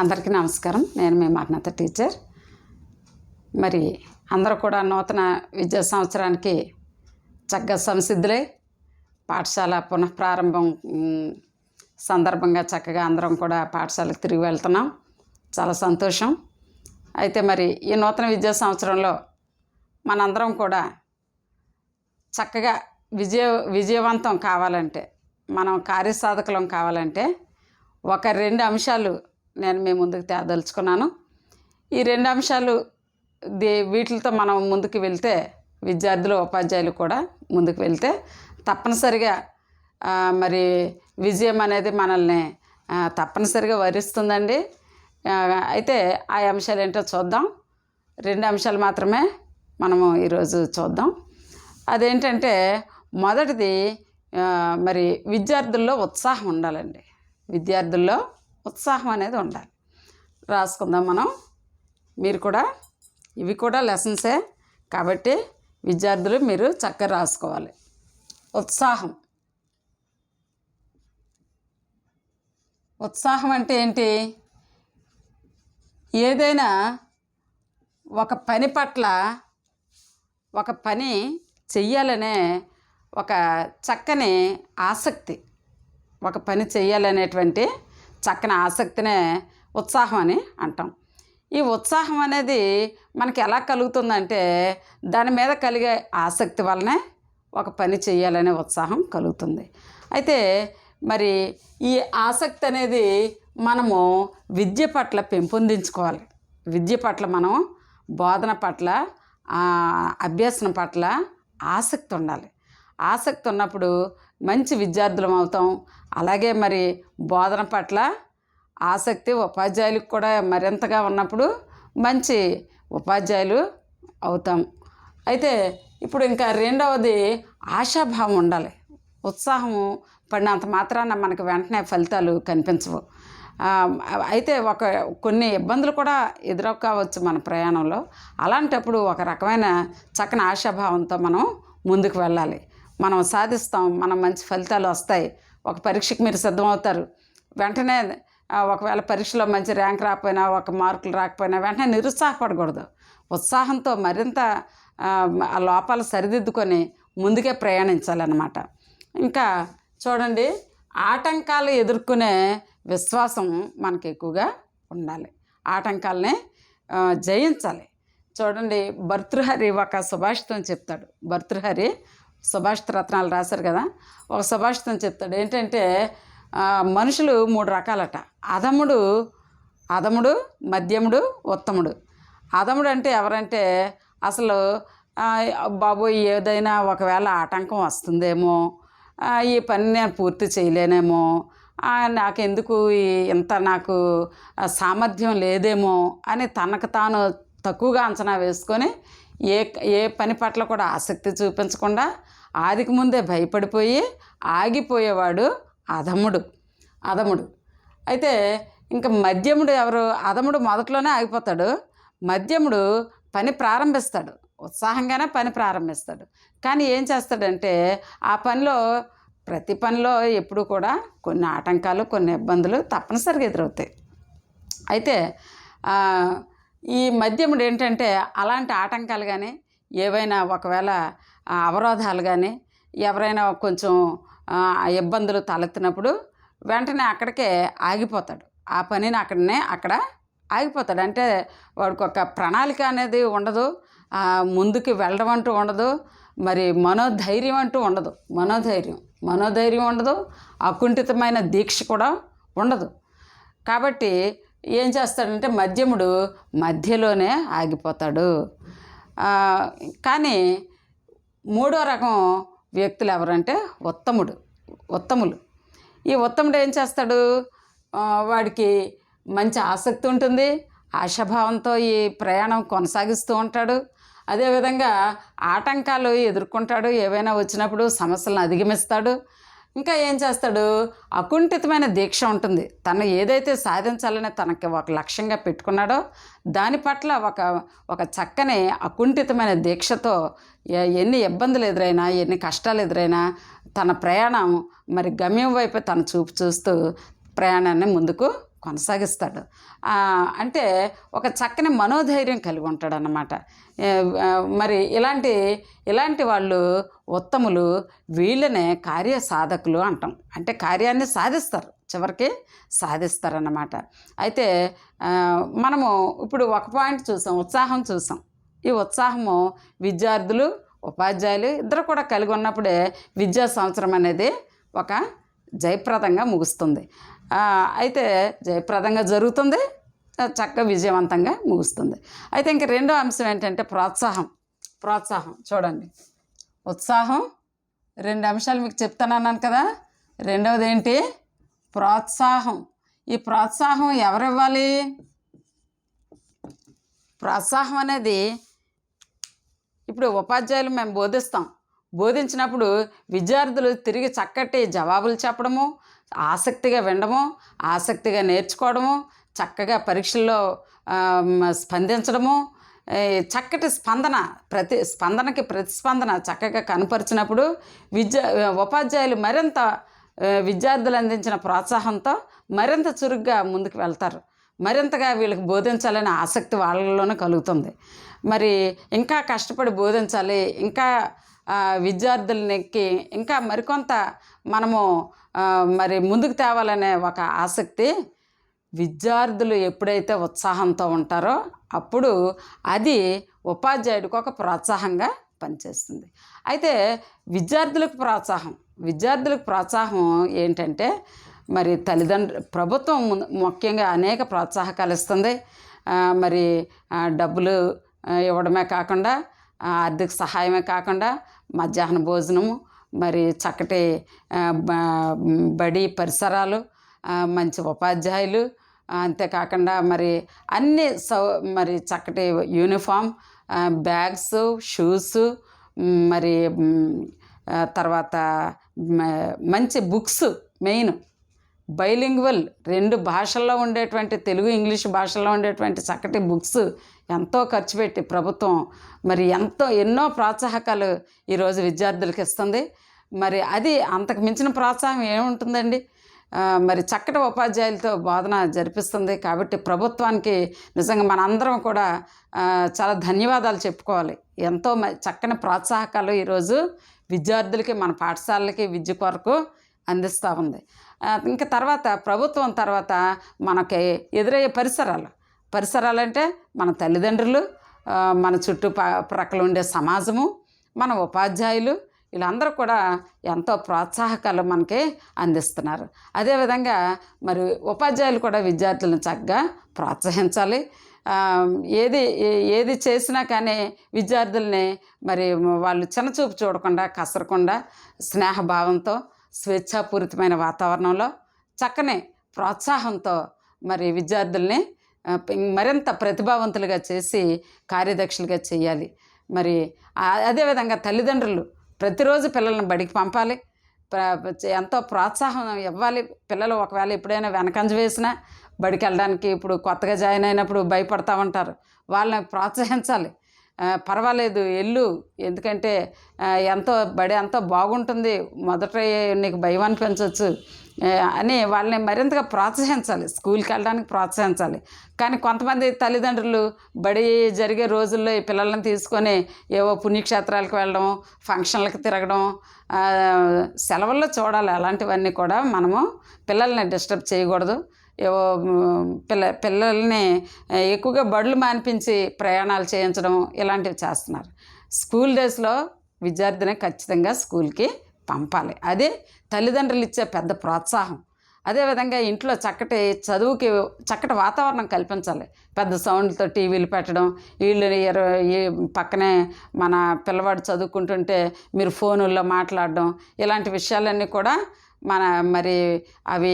అందరికీ నమస్కారం. నేను మీ మాగ్నత టీచర్. మరి అందరూ కూడా నూతన విద్యా సంవత్సరానికి చక్కగా సంసిద్ధులై పాఠశాల పునఃప్రారంభం ప్రారంభం సందర్భంగా చక్కగా అందరం కూడా పాఠశాలకు తిరిగి వెళ్తున్నాం. చాలా సంతోషం. అయితే మరి ఈ నూతన విద్యా సంవత్సరంలో మనందరం కూడా చక్కగా విజయ విజయవంతం కావాలంటే మనం కార్యసాధకులం కావాలంటే ఒక రెండు అంశాలు నేను మీ ముందుకు తేదలుచుకున్నాను ఈ రెండు అంశాలు దే వీటితో మనం ముందుకు వెళ్తే విద్యార్థులు ఉపాధ్యాయులు కూడా ముందుకు వెళ్తే తప్పనిసరిగా మరి విజయం అనేది మనల్ని తప్పనిసరిగా వరిస్తుందండి. అయితే ఆ అంశాలు ఏంటో చూద్దాం. రెండు అంశాలు మాత్రమే మనము ఈరోజు చూద్దాం. అదేంటంటే మొదటిది మరి విద్యార్థుల్లో ఉత్సాహం ఉండాలండి. విద్యార్థుల్లో ఉత్సాహం అనేది ఉండాలి. రాసుకుందాం మనం. మీరు కూడా ఇవి కూడా లెసన్సే కాబట్టి విద్యార్థులు మీరు చక్కగా రాసుకోవాలి. ఉత్సాహం. ఉత్సాహం అంటే ఏంటి? ఏదైనా ఒక పని పట్ల ఒక పని చెయ్యాలనే ఒక చక్కని ఆసక్తి ఒక పని చెయ్యాలనేటువంటి చక్కని ఆసక్తినే ఉత్సాహం అని అంటాం. ఈ ఉత్సాహం అనేది మనకి ఎలా కలుగుతుందంటే దాని మీద కలిగే ఆసక్తి వల్లనే ఒక పని చేయాలనే ఉత్సాహం కలుగుతుంది. అయితే మరి ఈ ఆసక్తి అనేది మనము విద్య పట్ల పెంపొందించుకోవాలి. విద్య పట్ల మనం బోధన పట్ల అభ్యాసం పట్ల ఆసక్తి ఉండాలి. ఆసక్తి ఉన్నప్పుడు మంచి విద్యార్థులం అవుతాం. అలాగే మరి బోధన పట్ల ఆసక్తి ఉపాధ్యాయులకు కూడా మరింతగా ఉన్నప్పుడు మంచి ఉపాధ్యాయులు అవుతాం. అయితే ఇప్పుడు ఇంకా రెండవది ఆశాభావం ఉండాలి. ఉత్సాహము పడినంత మాత్రాన మనకు వెంటనే ఫలితాలు కనిపించవు. అయితే ఒక కొన్ని ఇబ్బందులు కూడా ఎదురవ్వచ్చు మన ప్రయాణంలో. అలాంటప్పుడు ఒక రకమైన చక్కని ఆశాభావంతో మనం ముందుకు వెళ్ళాలి. మనం సాధిస్తాం మనం మంచి ఫలితాలు వస్తాయి. ఒక పరీక్షకు మీరు సిద్ధమవుతారు. వెంటనే ఒకవేళ పరీక్షలో మంచి ర్యాంక్ రాకపోయినా ఒక మార్కులు రాకపోయినా వెంటనే నిరుత్సాహపడకూడదు. ఉత్సాహంతో మరింత ఆ, లోపాలు సరిదిద్దుకొని ముందుకే ప్రయాణించాలన్నమాట. ఇంకా చూడండి ఆటంకాలు ఎదుర్కొనే విశ్వాసం మనకి ఎక్కువగా ఉండాలి. ఆటంకాలని జయించాలి. చూడండి భర్తృహరి ఒక సుభాషితం చెప్తాడు. భర్తృహరి సుభాషిత రత్నాలు రాశారు కదా. ఒక సుభాషితం చెప్తాడు ఏంటంటే మనుషులు మూడు రకాలట. అధముడు అధముడు మధ్యముడు ఉత్తముడు. అధముడు అంటే ఎవరంటే అసలు బాబోయ్ ఏదైనా ఒకవేళ ఆటంకం వస్తుందేమో ఈ పని నేను పూర్తి చేయలేనేమో నాకెందుకు ఇంత నాకు సామర్థ్యం లేదేమో అని తనకు తాను తక్కువగా అంచనా వేసుకొని ఏ ఏ పని పట్ల కూడా ఆసక్తి చూపించకుండా ఆదికి ముందే భయపడిపోయి ఆగిపోయేవాడు అధముడు అధముడు. అయితే ఇంకా మధ్యముడు ఎవరు? అధముడు మొదట్లోనే ఆగిపోతాడు. మధ్యముడు పని ప్రారంభిస్తాడు. ఉత్సాహంగానే పని ప్రారంభిస్తాడు. కానీ ఏం చేస్తాడంటే ఆ పనిలో ప్రతి పనిలో ఎప్పుడు కూడా కొన్ని ఆటంకాలు కొన్ని ఇబ్బందులు తప్పనిసరిగా ఎదురవుతాయి. అయితే ఈ మద్యముడు ఏంటంటే అలాంటి ఆటంకాలు కానీ ఏవైనా ఒకవేళ అవరోధాలు కానీ ఎవరైనా కొంచెం ఇబ్బందులు తలెత్తినప్పుడు వెంటనే అక్కడికే ఆగిపోతాడు. ఆ పనిని అక్కడనే అక్కడ ఆగిపోతాడు. అంటే వాడికి ఒక ప్రణాళిక అనేది ఉండదు. ముందుకు వెళ్ళడం అంటూ ఉండదు. మరి మనోధైర్యం అంటూ ఉండదు. మనోధైర్యం. మనోధైర్యం ఉండదు. అకుంఠితమైన దీక్ష కూడా ఉండదు. కాబట్టి ఏం చేస్తాడంటే మధ్యముడు మధ్యలోనే ఆగిపోతాడు. కానీ మూడో రకం వ్యక్తులు ఎవరంటే ఉత్తముడు ఉత్తములు. ఈ ఉత్తముడు ఏం చేస్తాడు? వాడికి మంచి ఆసక్తి ఉంటుంది ఆశాభావంతో ఈ ప్రయాణం కొనసాగిస్తూ ఉంటాడు. అదేవిధంగా ఆటంకాలు ఎదుర్కొంటాడు ఏవైనా వచ్చినప్పుడు సమస్యలను అధిగమిస్తాడు. ఇంకా ఏం చేస్తాడు? అకుంఠితమైన దీక్ష ఉంటుంది. తను ఏదైతే సాధించాలని తనకి ఒక లక్ష్యంగా పెట్టుకున్నాడో దాని పట్ల ఒక ఒక చక్కని అకుంఠితమైన దీక్షతో ఎన్ని ఇబ్బందులు ఎదురైనా ఎన్ని కష్టాలు ఎదురైనా తన ప్రయాణం మరి గమ్యం వైపు తన చూపు చూస్తూ ప్రయాణాన్ని ముందుకు కొనసాగిస్తాడు. అంటే ఒక చక్కని మనోధైర్యం కలిగి ఉంటాడు అన్నమాట మరి ఇలాంటి ఇలాంటి వాళ్ళు ఉత్తములు వీళ్ళనే కార్య సాధకులు అంటాం. అంటే కార్యాన్ని సాధిస్తారు. చివరికి సాధిస్తారన్నమాట. అయితే మనము ఇప్పుడు ఒక పాయింట్ చూసాం ఉత్సాహం చూసాం. ఈ ఉత్సాహము విద్యార్థులు ఉపాధ్యాయులు ఇద్దరు కూడా కలిగి ఉన్నప్పుడే విద్యా సంవత్సరం అనేది ఒక జయప్రదంగా ముగుస్తుంది. అయితే జయప్రదంగా జరుగుతుంది చక్కగా విజయవంతంగా ముగుస్తుంది. అయితే ఇంక రెండో అంశం ఏంటంటే ప్రోత్సాహం ప్రోత్సాహం చూడండి. ఉత్సాహం రెండు అంశాలు మీకు చెప్తానన్నాను కదా. రెండవది ఏంటి? ప్రోత్సాహం. ఈ ప్రోత్సాహం ఎవరివ్వాలి? ప్రోత్సాహం అనేది ఇప్పుడు ఉపాధ్యాయులు మేము బోధిస్తాం. బోధించినప్పుడు విద్యార్థులు తిరిగి చక్కటి జవాబులు చెప్పడము ఆసక్తిగా వినడము ఆసక్తిగా నేర్చుకోవడము చక్కగా పరీక్షల్లో స్పందించడము చక్కటి స్పందన ప్రతి స్పందనకి ప్రతిస్పందన చక్కగా కనపరిచినప్పుడు విద్యా ఉపాధ్యాయులు మరింత విద్యార్థులు అందించిన ప్రోత్సాహంతో మరింత చురుగ్గా ముందుకు వెళ్తారు. మరింతగా వీళ్ళకి బోధించాలనే ఆసక్తి వాళ్ళలోనే కలుగుతుంది. మరి ఇంకా కష్టపడి బోధించాలి ఇంకా విద్యార్థులకి ఇంకా మరికొంత మనము మరి ముందుకు తేవాలనే ఒక ఆసక్తి విద్యార్థులు ఎప్పుడైతే ఉత్సాహంతో ఉంటారో అప్పుడు అది ఉపాధ్యాయుడికి ఒక ప్రోత్సాహంగా పనిచేస్తుంది. అయితే విద్యార్థులకు ప్రోత్సాహం విద్యార్థులకు ప్రోత్సాహం ఏంటంటే మరి తల్లిదండ్రులు ప్రభుత్వం ము- ముఖ్యంగా అనేక ప్రోత్సాహకాలు ఇస్తుంది. మరి డబ్బులు ఇవ్వడమే కాకుండా ఆర్థిక సహాయమే కాకుండా మధ్యాహ్న భోజనము మరి చక్కటి బడి పరిసరాలు మంచి ఉపాధ్యాయులు అంతేకాకుండా మరి అన్ని సౌ మరి చక్కటి యూనిఫామ్ బ్యాగ్స్ షూస్ మరి తర్వాత మంచి బుక్స్ మెయిన్ బైలింగ్వల్ రెండు భాషల్లో ఉండేటువంటి తెలుగు ఇంగ్లీష్ భాషల్లో ఉండేటువంటి చక్కటి బుక్స్ ఎంతో ఖర్చు పెట్టి ప్రభుత్వం మరి ఎంతో ఎన్నో ప్రోత్సాహకాలు ఈరోజు విద్యార్థులకు ఇస్తుంది. మరి అది అంతకు మించిన ప్రోత్సాహం ఏముంటుందండి? మరి చక్కటి ఉపాధ్యాయులతో బోధన జరిపిస్తుంది కాబట్టి ప్రభుత్వానికి నిజంగా మనందరం కూడా చాలా ధన్యవాదాలు చెప్పుకోవాలి. ఎంతో మ- చక్కని ప్రోత్సాహకాలు ఈరోజు విద్యార్థులకి మన పాఠశాలలకి విద్య కొరకు అందిస్తూ ఉంది. ఇంకా తర్వాత ప్రభుత్వం తర్వాత మనకి ఎదురయ్యే పరిసరాలు. పరిసరాలు అంటే మన తల్లిదండ్రులు మన చుట్టూ ప- ప్రక్కల ఉండే సమాజము మన ఉపాధ్యాయులు వీళ్ళందరూ కూడా ఎంతో ప్రోత్సాహకాలు మనకి అందిస్తున్నారు. అదేవిధంగా మరి ఉపాధ్యాయులు కూడా విద్యార్థులను చక్కగా ప్రోత్సహించాలి. ఏది ఏ- ఏది చేసినా కానీ విద్యార్థుల్ని మరి వాళ్ళు చిన్నచూపు చూడకుండా కసరకుండా స్నేహభావంతో స్వేచ్ఛాపూరితమైన వాతావరణంలో చక్కని ప్రోత్సాహంతో మరి విద్యార్థుల్ని మరింత ప్రతిభావంతులుగా చేసి కార్యదక్షులుగా చేయాలి. మరి అదేవిధంగా తల్లిదండ్రులు ప్రతిరోజు పిల్లల్ని బడికి పంపాలి. ప్ర- ఎంతో ప్రోత్సాహం ఇవ్వాలి. పిల్లలు ఒకవేళ ఎప్పుడైనా వెనకంజ వేసినా బడికి వెళ్ళడానికి ఇప్పుడు కొత్తగా జాయిన్ అయినప్పుడు భయపడతా ఉంటారు. వాళ్ళని ప్రోత్సహించాలి. పర్వాలేదు ఎల్లు. ఎందుకంటే ఎంతో బడి ఎంతో బాగుంటుంది. మొదట నీకు భయం అనిపించవచ్చు అని వాళ్ళని మరింతగా ప్రోత్సహించాలి. స్కూల్కి వెళ్ళడానికి ప్రోత్సహించాలి. కానీ కొంతమంది తల్లిదండ్రులు బడి జరిగే రోజుల్లో ఈ పిల్లల్ని తీసుకొని ఏవో పుణ్యక్షేత్రాలకు వెళ్ళడం ఫంక్షన్లకు తిరగడం సెలవుల్లో చూడాలి. అలాంటివన్నీ కూడా మనము పిల్లల్ని డిస్టర్బ్ చేయకూడదు. పిల్ల పిల్లల్ని ఎక్కువగా బడులు మానిపించి ప్రయాణాలు చేయించడం ఇలాంటివి చేస్తున్నారు. స్కూల్ డేస్లో విద్యార్థిని ఖచ్చితంగా స్కూల్కి పంపాలి. అదే తల్లిదండ్రులు ఇచ్చే పెద్ద ప్రోత్సాహం. అదేవిధంగా ఇంట్లో చక్కటి చదువుకి చక్కటి వాతావరణం కల్పించాలి. పెద్ద సౌండ్లతో టీవీలు పెట్టడం వీళ్ళు ఇరవై పక్కనే మన పిల్లవాడు చదువుకుంటుంటే మీరు ఫోనుల్లో మాట్లాడడం ఇలాంటి విషయాలన్నీ కూడా మన మరి అవి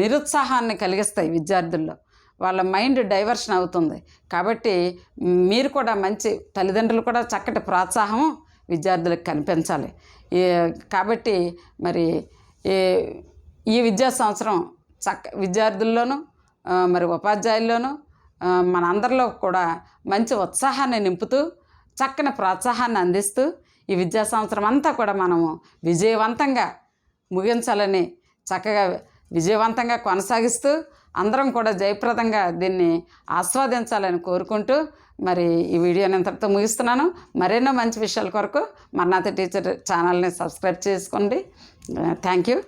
నిరుత్సాహాన్ని కలిగిస్తాయి విద్యార్థుల్లో. వాళ్ళ మైండ్ డైవర్షన్ అవుతుంది. కాబట్టి మీరు కూడా మంచి తల్లిదండ్రులు కూడా చక్కటి ప్రోత్సాహం విద్యార్థులకు కనిపించాలి. కాబట్టి మరి ఈ ఈ విద్యా సంవత్సరం చక్క విద్యార్థుల్లోనూ మరి ఉపాధ్యాయుల్లోనూ మనందరిలో కూడా మంచి ఉత్సాహాన్ని నింపుతూ చక్కని ప్రోత్సాహాన్ని అందిస్తూ ఈ విద్యా సంవత్సరం అంతా కూడా మనము విజయవంతంగా ముగించాలని చక్కగా విజయవంతంగా కొనసాగిస్తూ అందరం కూడా జయప్రదంగా దీన్ని ఆస్వాదించాలని కోరుకుంటూ మరి ఈ వీడియోని ఇంతటితో ముగిస్తున్నాను. మరెన్నో మంచి విషయాల కొరకు మర్నాథ టీచర్ ఛానల్ని సబ్స్క్రైబ్ చేసుకోండి. Thank you.